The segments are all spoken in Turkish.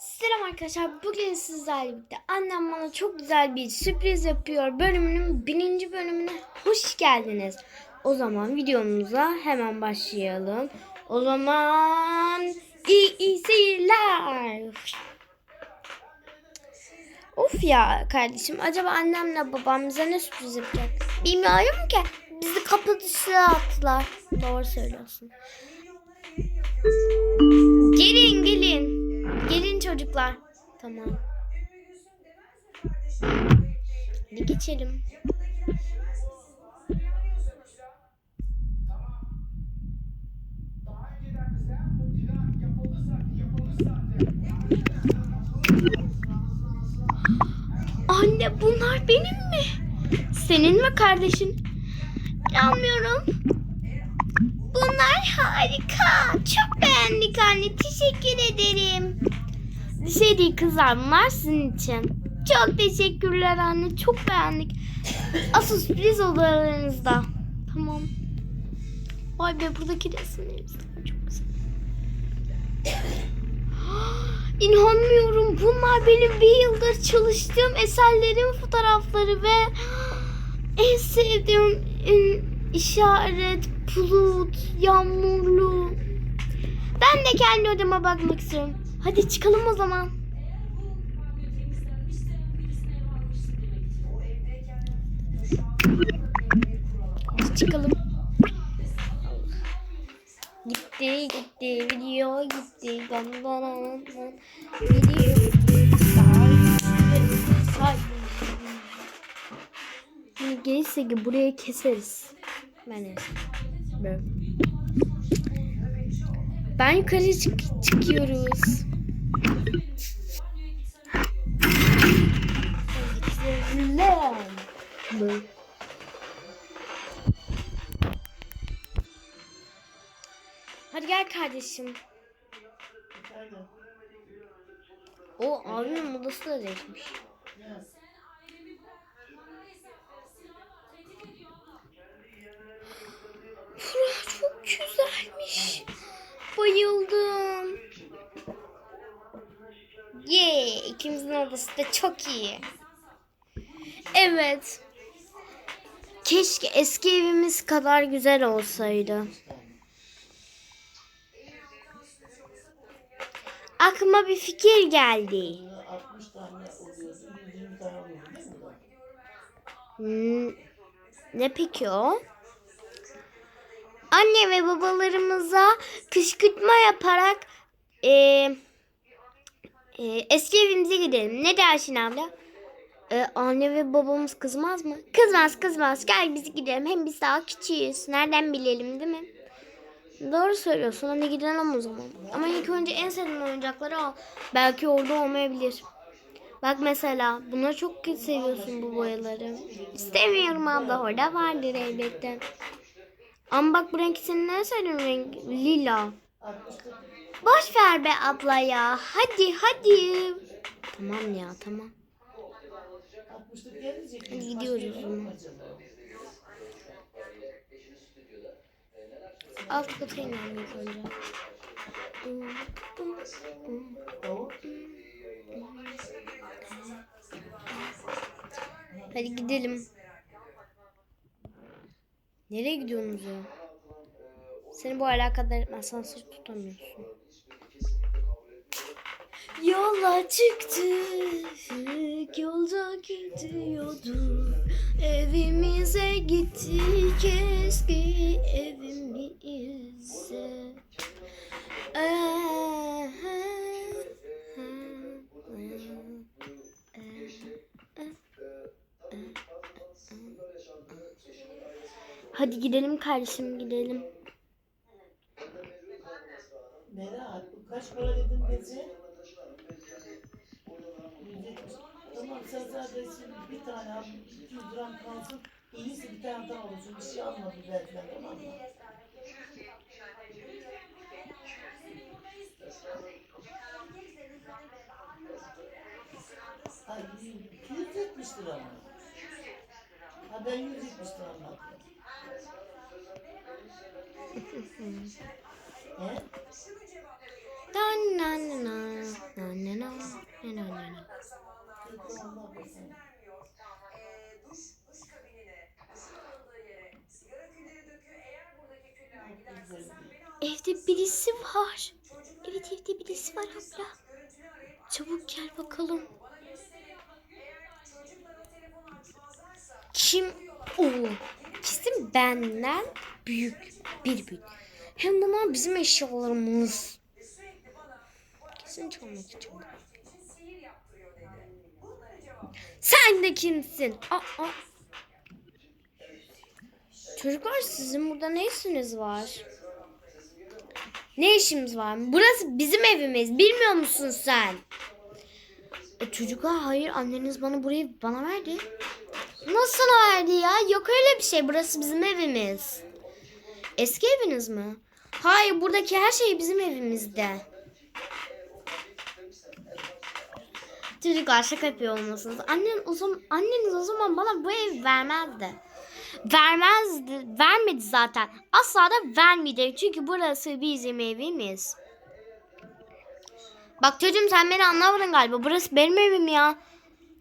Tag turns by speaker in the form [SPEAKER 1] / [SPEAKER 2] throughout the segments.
[SPEAKER 1] Selam arkadaşlar. Bugün sizlerle birlikte annem bana çok güzel bir sürpriz yapıyor. Bölümünün birinci bölümüne hoş geldiniz. O zaman videomuza hemen başlayalım. O zaman iyi, iyi seyirler. Of ya kardeşim acaba annemle babam bize ne sürpriz yapacak? Bilmiyorum ki. Bizi kapı dışına attılar. Doğru söylüyorsun. Gelin gelin. Gelin çocuklar. Tamam. Hadi geçelim. Anne bunlar benim mi? Senin mi kardeşin? İnanmıyorum. Bunlar harika. Çok beğendik anne. Teşekkür ederim. Bir şey. Bunlar sizin için. Çok teşekkürler anne. Çok beğendik. Asıl sürpriz odalarınızda. Tamam. Vay be buradaki resimlerimiz çok güzel. İnanmıyorum. Bunlar benim bir yıldır çalıştığım eserlerin fotoğrafları ve en sevdiğim işaret bulut, yağmurlu. Ben de kendi odama bakmak istiyorum. Hadi çıkalım o zaman. Çıkalım. Gitti gitti video gitti. Dan dan dan. Say. Şimdi gelirse buraya keseriz. Ben de. Böyle. Ben yukarı çık çıkıyoruz. Hadi gel kardeşim. O abimin odası da değişmiş. Burası çok güzelmiş. Bayıldım. Ye, ikimizin odası da çok iyi. Evet. Keşke eski evimiz kadar güzel olsaydı. Aklıma bir fikir geldi.
[SPEAKER 2] 60 tane oluyordu, 120 tane oluyordu değil mi?
[SPEAKER 1] Hmm, ne peki o? Anne ve babalarımıza kışkırtma yaparak e, e, eski evimize gidelim. Ne dersin abla? E, anne ve babamız kızmaz mı? Kızmaz kızmaz. Gel biz gidelim. Hem biz daha küçüğüz. Nereden bilelim değil mi? Doğru söylüyorsun. Hadi gidelim o zaman. Ama ilk önce en sevdiğin oyuncakları al. Belki orada olmayabilir. Bak mesela bunları çok seviyorsun bu boyaları. İstemiyorum abla orada vardır elbette. Ama bak bu renk senin en sevdiğin renk lila.
[SPEAKER 2] 60'ta
[SPEAKER 1] Boş ver be abla ya. Hadi hadi. Tamam ya tamam.
[SPEAKER 2] 60'lık gelmeyecek
[SPEAKER 1] Hadi gidiyoruz o zaman. Alt kata ilk önce. Hadi gidelim. Nereye gidiyorsunuz ya? Seni bu alakadar etmez. Sansür tutamıyorsun. Yola çıktık, yolda gidiyorduk. Evimize gittik eski evimize. Hadi gidelim kardeşim gidelim.
[SPEAKER 2] Meral, bu kaç para dedin? 170. Tamam sen zaten bir tane al, 200 gram kalsın. İyiyse bir tane daha olsun. Bir şey alma biber falan tamam mı? Ay 270 lira mı? Ha ben 170 lira anlattım.
[SPEAKER 3] Yere sigara külleri döküyor. Eğer buradaki küller giderse sen beni
[SPEAKER 1] Evde birisi var. Evet evde birisi var abla. Çabuk gel bakalım. Kim o? Kesin benden büyük bir büyük. Hem bunlar bizim eşyalarımız. Kesin çalmak için. Sen de kimsin? Aa. Çocuklar sizin burada ne işiniz var? Ne işimiz var? Burası bizim evimiz. Bilmiyor musun sen? E, çocuklar hayır anneniz bana burayı bana verdi. Nasıl verdi ya? Yok öyle bir şey. Burası bizim evimiz. Eski eviniz mi? Hayır buradaki her şey bizim evimizde. Çocuklar şaka yapıyor olmasınız. Annen o zaman, anneniz o zaman bana bu ev vermezdi. Vermezdi. Vermedi zaten. Asla da vermeyecek. Çünkü burası bizim evimiz. Bak çocuğum sen beni anlamadın galiba. Burası benim evim ya.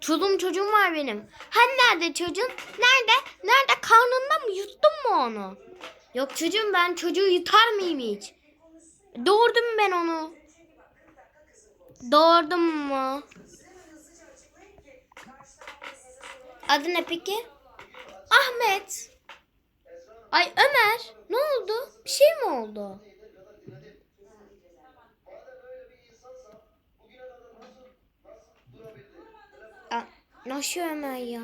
[SPEAKER 1] Çoluğum çocuğum var benim. Hani nerede çocuğun? Nerede? Nerede? Karnında mı? Yuttun mu onu? Yok çocuğum ben çocuğu yutar mıyım hiç? Doğurdum ben onu. Doğurdum mu? Adı ne peki? Ahmet. Ay Ömer. Ne oldu? Bir şey mi oldu? Aa, Nasıl Ömer ya?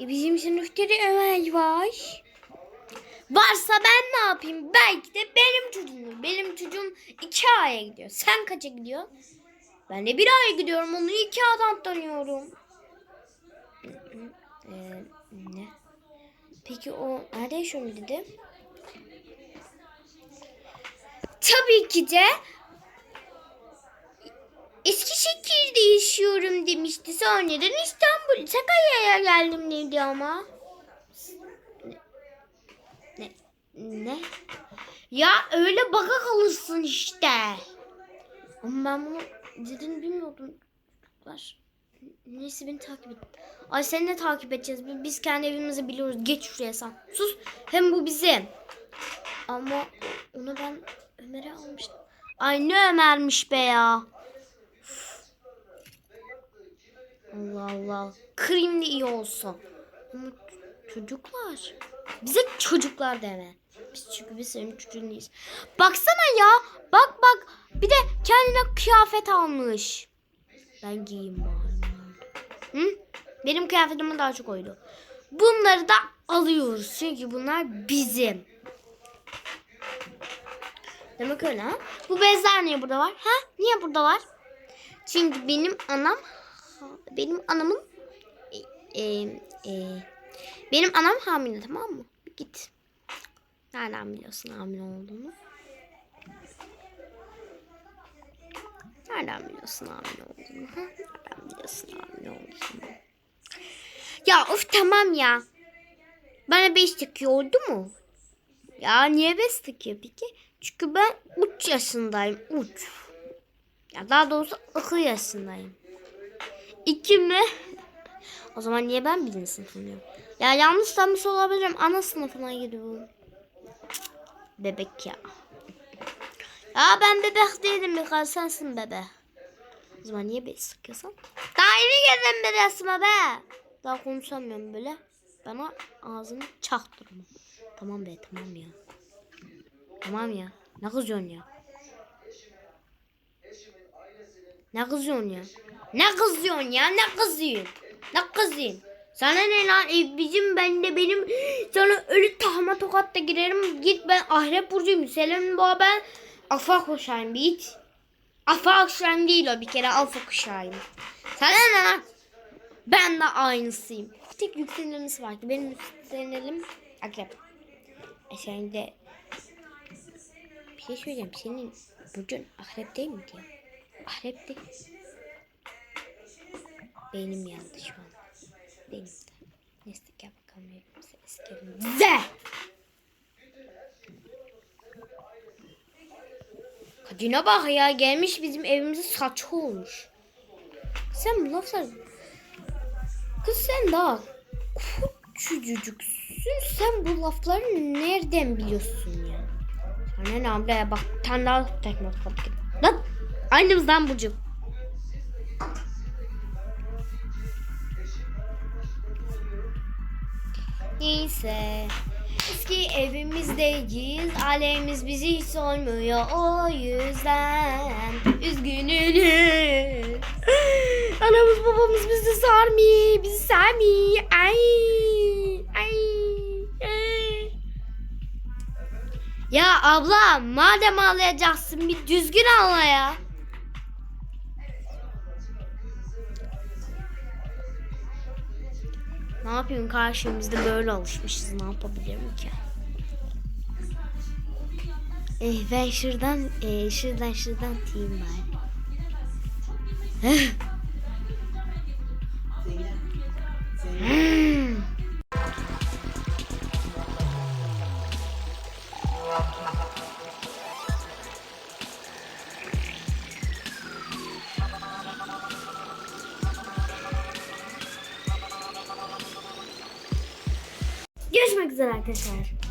[SPEAKER 1] E bizim sınıfta da Ömer var. Varsa ben ne yapayım? Belki de benim çocuğum. Benim çocuğum iki aya gidiyor. Sen kaça gidiyor? Ben de bir aya gidiyorum. Onu iki aydan tanıyorum. Ee, ne? Peki o nerede yaşıyor dedi? Tabii ki de Eskişehir'de yaşıyorum demişti. Sonradan İstanbul, Sakarya'ya geldim dedi ama. Ne? Ne? Ya öyle baka kalırsın işte. Ama ben bunu dediğini bilmiyordum. Var. Neyse beni takip et. Ay seni de takip edeceğiz. Biz- kendi evimizi biliyoruz. Geç şuraya sen. Sus. Hem bu bizim. Ama onu ben Ömer'e almıştım. Ay ne Ömer'miş be ya. Allah Allah. Da iyi olsun. Ama çocuklar. Bize çocuklar deme. Biz çünkü biz senin çocuğun. Baksana ya. Bak bak. Bir de kendine kıyafet almış. Ben giyeyim bari. Hı? Benim kıyafetime daha çok oydu. Bunları da alıyoruz. Çünkü bunlar bizim. Demek öyle ha? Bu bezler niye burada var? Ha? Niye burada var? Çünkü benim anam benim anamın e, e, benim anam hamile tamam mı? Git. Nereden biliyorsun hamile olduğunu? Nereden biliyorsun hamile olduğunu? Nereden biliyorsun hamile olduğunu? Ya of tamam ya. Bana beş takıyor oldu mu? Ya niye beş takıyor peki? Çünkü ben 3 yaşındayım. 3. Ya daha doğrusu 2 yaşındayım. 2 mi? O zaman niye ben birinci sınıfındayım? Ya yanlış sanmış olabilirim. Ana sınıfına gidiyorum. Bebek ya. Ya ben bebek değilim Mikael sensin bebe. O zaman niye beni sıkıyorsun? Daha yeni geldim bir resme be. Daha konuşamıyorum böyle. Bana ağzını çaktırma. Tamam be tamam ya. Tamam ya. Ne kızıyorsun ya? Ne kızıyorsun ya? Ne kızıyorsun ya? Ne kızıyorsun? Ne kızıyorsun? Sana ne lan? E, bizim ben de benim sana ölü tahma tokatta girerim. Git ben ahiret burcuyum. Selam baba ben alfa kuşağıyım bir git. Alfa kuşağıyım değil o bir kere alfa kuşağıyım. Sana ne lan? Ben de aynısıyım. Bir tek yükselenimiz var ki benim yükselenim akrep. E sen de bir şey söyleyeceğim. Senin burcun akrep değil mi diye? Akrep değil. Beynim yandı şu Benim de. Neyse gel bakalım evimize eski evimize. Kadına bak ya gelmiş bizim evimize saçı olmuş. Sen bu laflar... Kız sen daha küçücüksün. Sen bu lafları nereden biliyorsun ya? Sana ne ablaya bak. Tane daha gibi. Lan aynımızdan Burcu. Neyse. Eski evimizdeyiz. Ailemiz bizi hiç sormuyor. O yüzden üzgünüz. Anamız babamız bizi sarmıyor. Bizi sevmiyor. Ay. Ay. ay. Ya abla madem ağlayacaksın bir düzgün ağla ya. Ne yapayım karşımızda böyle alışmışız ne yapabilirim ki? Eh, ben şuradan eh, şuradan şuradan tiyim bari. arkadaşlar.